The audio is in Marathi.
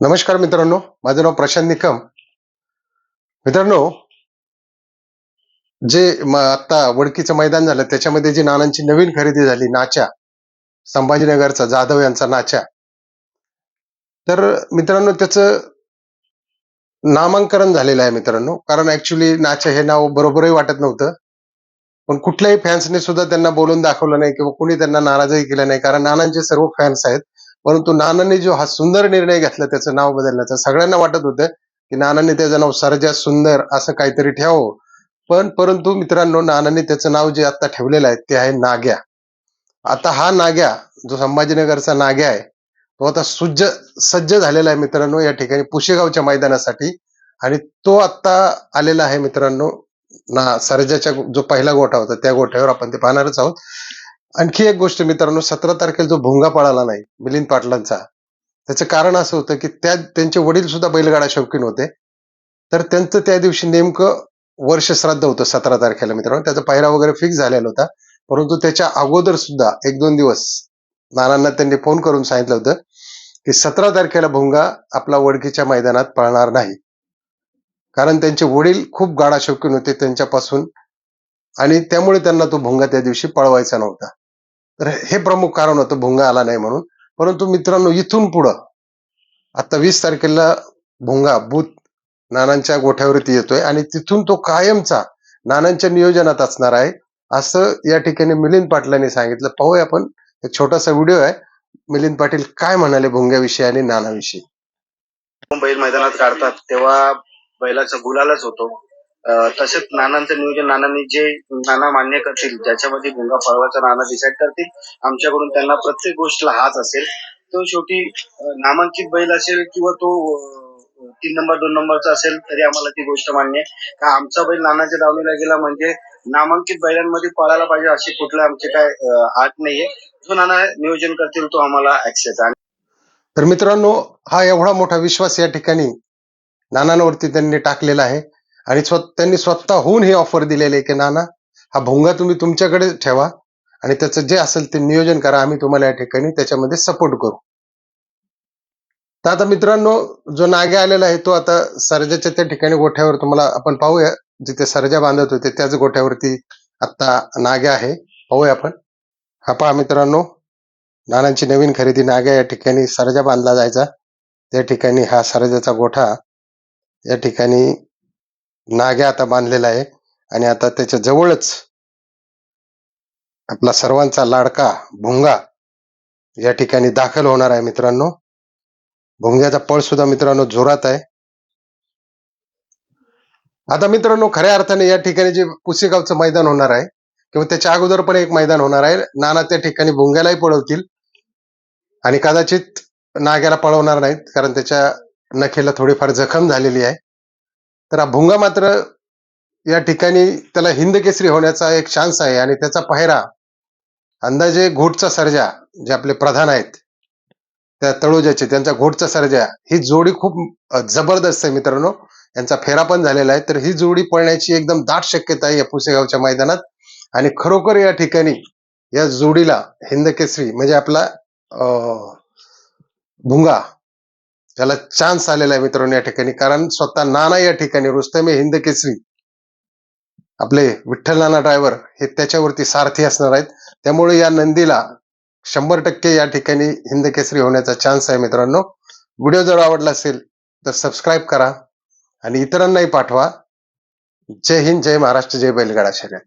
नमस्कार मित्रांनो माझं नाव प्रशांत निकम. मित्रांनो जे आता वडकीचं मैदान झालं त्याच्यामध्ये जी नानांची नवीन खरेदी झाली नाच्या संभाजीनगरचा जाधव यांचा नाच्या तर मित्रांनो त्याचं नामांकरण झालेलं आहे मित्रांनो. कारण ऍक्च्युली नाच्या हे नाव बरोबरही वाटत नव्हतं. पण कुठल्याही फॅन्सने सुद्धा त्यांना बोलून दाखवलं नाही किंवा कुणी त्यांना नाराजही केलं नाही. कारण नानांचे सर्व फॅन्स आहेत. परंतु नानांनी जो हा सुंदर निर्णय घेतला त्याचं नाव बदलण्याचा सगळ्यांना वाटत होतं की नानांनी त्याचं नाव सरजा सुंदर असं काहीतरी ठेवावं. पण परंतु मित्रांनो नानांनी त्याचं नाव जे आता ठेवलेलं आहे ते आहे नाग्या. आता हा नाग्या जो संभाजीनगरचा नाग्या आहे तो आता सुज्ज सज्ज झालेला आहे मित्रांनो या ठिकाणी पुशेगावच्या मैदानासाठी. आणि तो आता आलेला आहे मित्रांनो ना सरजाच्या जो पहिला गोठा होता त्या गोठ्यावर आपण ते पाहणारच आहोत. आणखी एक गोष्ट मित्रांनो सतरा तारखेला जो भोंगा पळाला नाही मिलिंद पाटलांचा त्याचं कारण असं होतं की त्या त्यांचे वडील सुद्धा बैलगाडा शौकीन होते. तर त्यांचं त्या दिवशी नेमकं वर्ष श्राद्ध होतं सतरा तारखेला मित्रांनो. त्याचा पायरा वगैरे फिक्स झालेला होता. परंतु त्याच्या अगोदर सुद्धा एक दोन दिवस नानांना त्यांनी फोन करून सांगितलं होतं की सतरा तारखेला भोंगा आपला वडकीच्या मैदानात पळणार नाही. कारण त्यांचे वडील खूप गाडा शौकीन होते त्यांच्यापासून आणि त्यामुळे त्यांना तो भोंगा त्या दिवशी पळवायचा नव्हता. तर हे प्रमुख कारण होतं भोंगा आला नाही म्हणून. परंतु मित्रांनो इथून पुढं आता वीस तारखेला भोंगा भूत नानांच्या गोठ्यावरती येतोय आणि तिथून तो कायमचा नानांच्या नियोजनात असणार आहे. असं या ठिकाणी मिलिंद पाटलांनी सांगितलं. पाहूया आपण एक छोटासा व्हिडिओ आहे. मिलिंद पाटील काय म्हणाले भोंग्याविषयी आणि नानाविषयी? बैल मैदानात काढतात तेव्हा बैलाचा गुलालच होतो. तसेच नानांचं नियोजन नानांनी जे नाना मान्य करतील ज्याच्यामध्ये गुंगा फळवाचा नाना डिसाईड करतील. आमच्याकडून त्यांना प्रत्येक गोष्टीला हाच असेल. तो शेवटी नामांकित बैल असेल किंवा तो तीन नंबर दोन नंबरचा असेल तरी आम्हाला ती गोष्ट मान्य आहे. का आमचा बैल नानाच्या दावणीला गेला म्हणजे नामांकित बैलांमध्ये पळायला पाहिजे अशी कुठलं आमचे काय आत नाहीये. जो नाना नियोजन करतील तो आम्हाला ऍक्सेप्ट आणि तर मित्रांनो हा एवढा मोठा विश्वास या ठिकाणी नानांवरती त्यांनी टाकलेला आहे. आणि स्व त्यांनी स्वतःहून हे ऑफर दिलेले आहे की नाना हा भोंगा तुम्ही तुमच्याकडे ठेवा आणि त्याचं जे असेल ते नियोजन करा. आम्ही तुम्हाला या ठिकाणी त्याच्यामध्ये सपोर्ट करू. तर आता मित्रांनो जो नागे आलेला आहे तो आता सरजाच्या त्या ठिकाणी गोठ्यावर तुम्हाला आपण पाहूया. जिथे सरजा बांधत होते त्याच गोठ्यावरती आता नागे आहे. पाहूया आपण. हा पहा मित्रांनो नानांची नवीन खरेदी. नाग्या या ठिकाणी सरजा बांधला जायचा. त्या ठिकाणी हा सरजाचा गोठा. या ठिकाणी नाग्या आता बांधलेला आहे. आणि आता त्याच्या जवळच आपला सर्वांचा लाडका भुंगा या ठिकाणी दाखल होणार आहे मित्रांनो. भुंग्याचा पळ सुद्धा मित्रांनो जोरात आहे. आता मित्रांनो खऱ्या अर्थाने या ठिकाणी जे पुसेगावचं मैदान होणार आहे किंवा त्याच्या अगोदर पण एक मैदान होणार आहे. नाना त्या ठिकाणी भुंग्यालाही पळवतील. आणि कदाचित नाग्याला पळवणार नाहीत कारण त्याच्या नखेला थोडीफार जखम झालेली आहे. तर हा भुंगा मात्र या ठिकाणी त्याला हिंद केसरी होण्याचा एक चान्स आहे आणि त्याचा पायरा अंदाजे घोटचा सर्जा जे आपले प्रधान आहेत त्या तळोजाचे त्यांचा घोटचा सर्जा ही जोडी खूप जबरदस्त आहे मित्रांनो. यांचा फेरा पण झालेला आहे. तर ही जोडी पळण्याची एकदम दाट शक्यता आहे या पुसेगावच्या मैदानात. आणि खरोखर या ठिकाणी या जोडीला हिंद केसरी म्हणजे आपला अं, भुंगा त्याला चान्स आलेला आहे मित्रांनो या ठिकाणी. कारण स्वतः नाना या ठिकाणी रुस्तमे हिंद केसरी आपले विठ्ठल नाना ड्रायव्हर हे त्याच्यावरती सारथी असणार आहेत. त्यामुळे या नंदीला शंभर टक्के या ठिकाणी हिंद केसरी होण्याचा चान्स आहे मित्रांनो. व्हिडिओ जर आवडला असेल तर सबस्क्राईब करा आणि इतरांनाही पाठवा. जय हिंद जय महाराष्ट्र जय बैलगाडा शर्यत